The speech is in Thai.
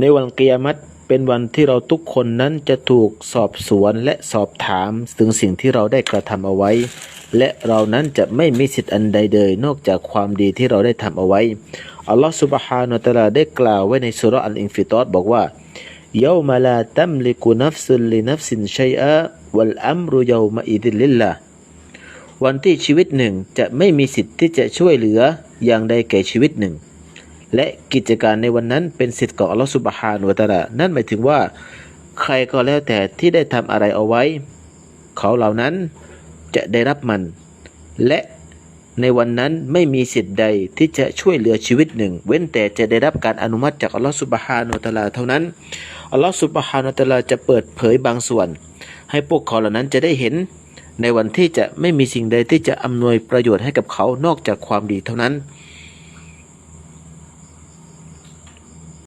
ในวันเกียรติเป็นวันที่เราทุกคนนั้นจะถูกสอบสวนและสอบถามถึงสิ่งที่เราได้กระทำเอาไว้ และเรานั้นจะไม่มีสิทธิ์อันใดเลยนอกจากความดีที่เราได้ทำเอาไว้อัลลอฮฺสุบฮานาตะลาได้กล่าวไว้ในสุรอันอิงฟิตอดบอกว่าเยามาลาตัมลิกูนัฟซุลลินัฟซินชัยอะวัลอัมรุเยามาอิดิลิลลาวันที่ชีวิตหนึ่งจะไม่มีสิทธิ์ที่จะช่วยเหลืออย่างใดแก่ชีวิตหนึ่ง และกิจการในวันนั้นเป็นสิทธิ์ของอัลลอฮฺสุบฮานุวะตะอาลานั่นหมายถึงว่า ใครก็แล้วแต่ที่ได้ทำอะไรเอาไว้ เขาเหล่านั้นจะได้รับมัน และในวันนั้นไม่มีสิทธิ์ใดที่จะช่วยเหลือชีวิตหนึ่ง เว้นแต่จะได้รับการอนุมัติจากอัลลอฮฺสุบฮานุวะตะอาลาเท่านั้นอัลลอฮฺสุบฮานุวะตะอาลาจะเปิดเผยบางส่วน ให้พวกเขาเหล่านั้นจะได้เห็น ในวันที่จะไม่มีสิ่งใดที่จะอำนวยประโยชน์ให้กับเขานอกจากความดีเท่านั้น